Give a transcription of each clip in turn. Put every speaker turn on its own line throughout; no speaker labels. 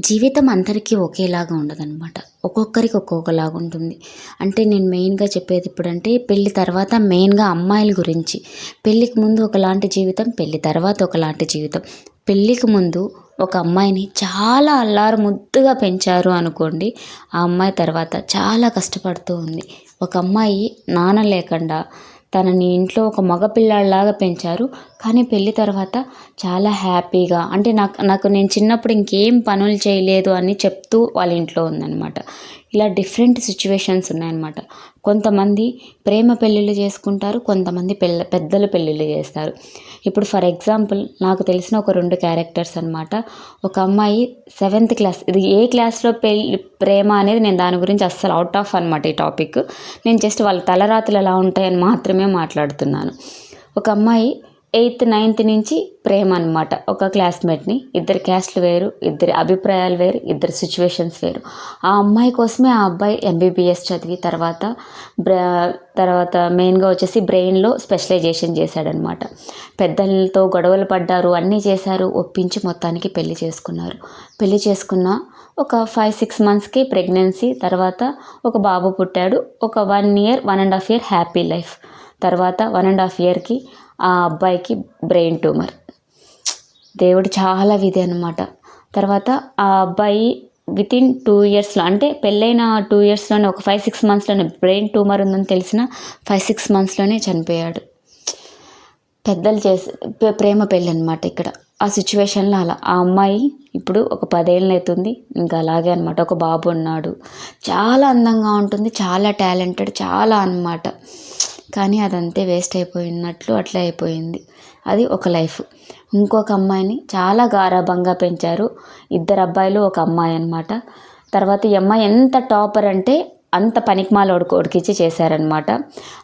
జీవితం అందరికీ ఒకేలాగా ఉండదన్నమాట. ఒక్కొక్కరికి ఒక్కొక్కలాగా ఉంటుంది. అంటే నేను మెయిన్గా చెప్పేది ఇప్పుడంటే పెళ్ళి తర్వాత మెయిన్గా అమ్మాయిల గురించి. పెళ్ళికి ముందు ఒకలాంటి జీవితం పెళ్ళి తర్వాత ఒకలాంటి జీవితం. పెళ్ళికి ముందు ఒక అమ్మాయిని చాలా అల్లారు ముద్దుగా పెంచారు అనుకోండి ఆ అమ్మాయి తర్వాత చాలా కష్టపడుతూ ఉంది. ఒక అమ్మాయి నాన్న లేకుండా తనని ఇంట్లో ఒక మగ పిల్లాడిలాగా పెంచారు. కానీ పెళ్ళి తర్వాత చాలా హ్యాపీగా అంటే నాకు నాకు నేను చిన్నప్పుడు ఇంకేం పనులు చేయలేదు అని చెప్తూ వాళ్ళ ఇంట్లో ఉందన్నమాట. ఇలా డిఫరెంట్ సిచ్యువేషన్స్ ఉన్నాయన్నమాట. కొంతమంది ప్రేమ పెళ్ళిళ్ళు చేసుకుంటారు కొంతమంది పెళ్ళ పెద్దల పెళ్ళిళ్ళు చేస్తారు. ఇప్పుడు ఫర్ ఎగ్జాంపుల్ నాకు తెలిసిన ఒక రెండు క్యారెక్టర్స్ అనమాట ఒక అమ్మాయి సెవెంత్ క్లాస్ ఇది ఏ క్లాస్లో పెళ్ళి ప్రేమ అనేది నేను దాని గురించి అస్సలు అవుట్ ఆఫ్ అనమాట ఈ టాపిక్ నేను జస్ట్ వాళ్ళ తలరాతులు ఎలా ఉంటాయని మాత్రమే మాట్లాడుతున్నాను. ఒక అమ్మాయి ఎయిత్ నైన్త్ నుంచి ప్రేమ అనమాట ఒక క్లాస్మేట్ని. ఇద్దరు క్యాస్ట్లు వేరు ఇద్దరి అభిప్రాయాలు వేరు ఇద్దరు సిచ్యువేషన్స్ వేరు. ఆ అమ్మాయి కోసమే ఆ అబ్బాయి ఎంబీబీఎస్ చదివి తర్వాత తర్వాత మెయిన్గా వచ్చేసి బ్రెయిన్లో స్పెషలైజేషన్ చేశాడనమాట పెద్దలతో గొడవలు పడ్డారు అన్నీ చేశారు ఒప్పించి మొత్తానికి పెళ్ళి చేసుకున్నారు. పెళ్ళి చేసుకున్న ఒక ఫైవ్ సిక్స్ మంత్స్కి ప్రెగ్నెన్సీ తర్వాత ఒక బాబు పుట్టాడు. ఒక one year one and half year happy life. తర్వాత వన్ అండ్ హాఫ్ ఇయర్కి ఆ అబ్బాయికి బ్రెయిన్ ట్యూమర్. దేవుడు చాలా విధి అనమాట తర్వాత ఆ అబ్బాయి విత్ ఇన్ టూ ఇయర్స్లో అంటే పెళ్ళైన టూ ఇయర్స్లోనే ఒక ఫైవ్ సిక్స్ మంత్స్లోనే బ్రెయిన్ ట్యూమర్ ఉందని తెలిసిన ఫైవ్ సిక్స్ మంత్స్లోనే చనిపోయాడు. పెద్దలు చేసే ప్రేమ పెళ్ళి అనమాట ఇక్కడ. ఆ సిచ్యువేషన్లో అలా ఆ అమ్మాయి ఇప్పుడు ఒక పదేళ్ళు అవుతుంది ఇంకా అలాగే అనమాట ఒక బాబు ఉన్నాడు. చాలా అందంగా ఉంటుంది చాలా టాలెంటెడ్ చాలా అనమాట కానీ అదంతే వేస్ట్ అయిపోయినట్లు అట్లా అయిపోయింది. అది ఒక లైఫ్. ఇంకొక అమ్మాయిని చాలా గారాభంగా పెంచారు ఇద్దరు అబ్బాయిలు ఒక అమ్మాయి అనమాట తర్వాత ఈ అమ్మాయి ఎంత టాపర్ అంటే అంత పనికిమాలోడు కొడుకిచ్చి చేశారనమాట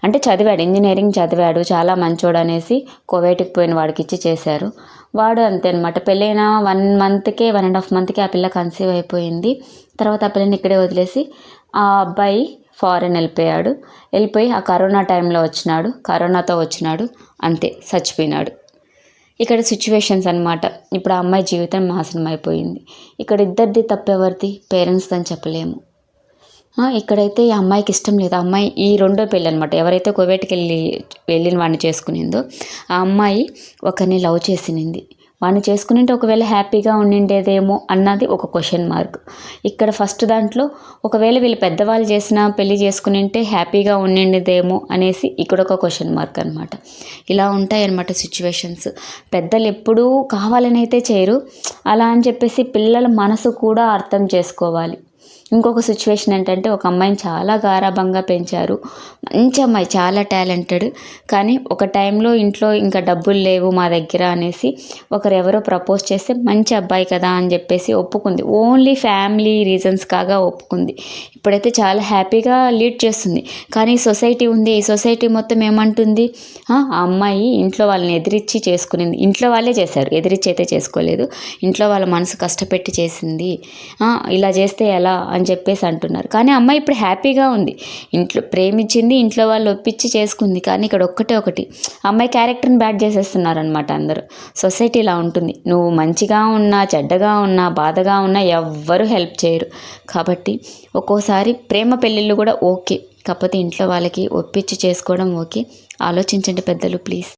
అంటే చదివాడు ఇంజనీరింగ్ చదివాడు చాలా మంచోడు అనేసి కోవేటికి పోయిన వాడికి ఇచ్చి చేశారు. వాడు అంతే అనమాట పెళ్ళైన వన్ మంత్కే వన్ అండ్ హాఫ్ మంత్కే ఆ పిల్ల కన్సీవ్ అయిపోయింది. తర్వాత ఆ పిల్లని ఇక్కడే వదిలేసి ఆ అబ్బాయి ఫారెన్ వెళ్ళిపోయాడు. వెళ్ళిపోయి ఆ కరోనా టైంలో వచ్చినాడు. కరోనాతో వచ్చినాడు. అంతే చచ్చిపోయినాడు. ఇక్కడ సిచ్యువేషన్స్ అనమాట ఇప్పుడు ఆ అమ్మాయి జీవితం నాశనం అయిపోయింది ఇక్కడ ఇద్దరిది తప్పెవరిది? పేరెంట్స్ అని చెప్పలేము. ఇక్కడైతే ఈ అమ్మాయికి ఇష్టం లేదు. ఆ అమ్మాయి ఈ రెండో పెళ్ళి అనమాట ఎవరైతే కోవేట్కి వెళ్ళి వెళ్ళిన వాడిని చేసుకునిందో ఆ అమ్మాయి ఒకరిని లవ్ చేసినింది. వాడిని చేసుకునింటే ఒకవేళ హ్యాపీగా ఉండిండేదేమో అన్నది ఒక క్వశ్చన్ మార్క్. ఇక్కడ ఫస్ట్ దాంట్లో ఒకవేళ వీళ్ళు పెద్దవాళ్ళు చేసిన పెళ్ళి చేసుకునింటే హ్యాపీగా ఉండిండేదేమో అనేసి ఇక్కడ ఒక క్వశ్చన్ మార్క్ అనమాట ఇలా ఉంటాయి అనమాట సిచ్యువేషన్స్ పెద్దలు ఎప్పుడూ కావాలని అయితే చేయరు. అలా అని చెప్పేసి పిల్లల మనసు కూడా అర్థం చేసుకోవాలి. ఇంకొక సిచ్యువేషన్ ఏంటంటే ఒక అమ్మాయిని చాలా గారాభంగా పెంచారు. మంచి అమ్మాయి చాలా టాలెంటెడ్ కానీ ఒక టైంలో ఇంట్లో ఇంకా డబ్బులు లేవు మా దగ్గర అనేసి ఒకరు ఎవరో ప్రపోజ్ చేస్తే మంచి అబ్బాయి కదా అని చెప్పేసి ఒప్పుకుంది. ఓన్లీ ఫ్యామిలీ రీజన్స్ కాగా ఒప్పుకుంది. ఇప్పుడైతే చాలా హ్యాపీగా లీడ్ చేస్తుంది. కానీ సొసైటీ ఉంది. ఈ సొసైటీ మొత్తం ఏమంటుంది? ఆ అమ్మాయి ఇంట్లో వాళ్ళని ఎదిరించి చేసుకునింది. ఇంట్లో వాళ్ళే చేశారు. ఎదిరించి అయితే చేసుకోలేదు. ఇంట్లో వాళ్ళ మనసు కష్టపెట్టి చేసింది. ఇలా చేస్తే ఎలా? అని చెప్పేసి అంటున్నారు. కానీ అమ్మాయి ఇప్పుడు హ్యాపీగా ఉంది. ఇంట్లో ప్రేమించింది ఇంట్లో వాళ్ళు ఒప్పించి చేసుకుంది. కానీ ఇక్కడ ఒక్కటే ఒకటి అమ్మాయి క్యారెక్టర్ని బ్యాడ్ చేసేస్తున్నారనమాట అందరూ. సొసైటీ ఇలా ఉంటుంది. నువ్వు మంచిగా ఉన్నా చెడ్డగా ఉన్నా బాధగా ఉన్నా ఎవ్వరూ హెల్ప్ చేయరు. కాబట్టి ఒక్కోసారి ప్రేమ పెళ్ళిళ్ళు కూడా ఓకే. కాకపోతే ఇంట్లో వాళ్ళకి ఒప్పించి చేసుకోవడం ఓకే. ఆలోచించండి పెద్దలు ప్లీజ్.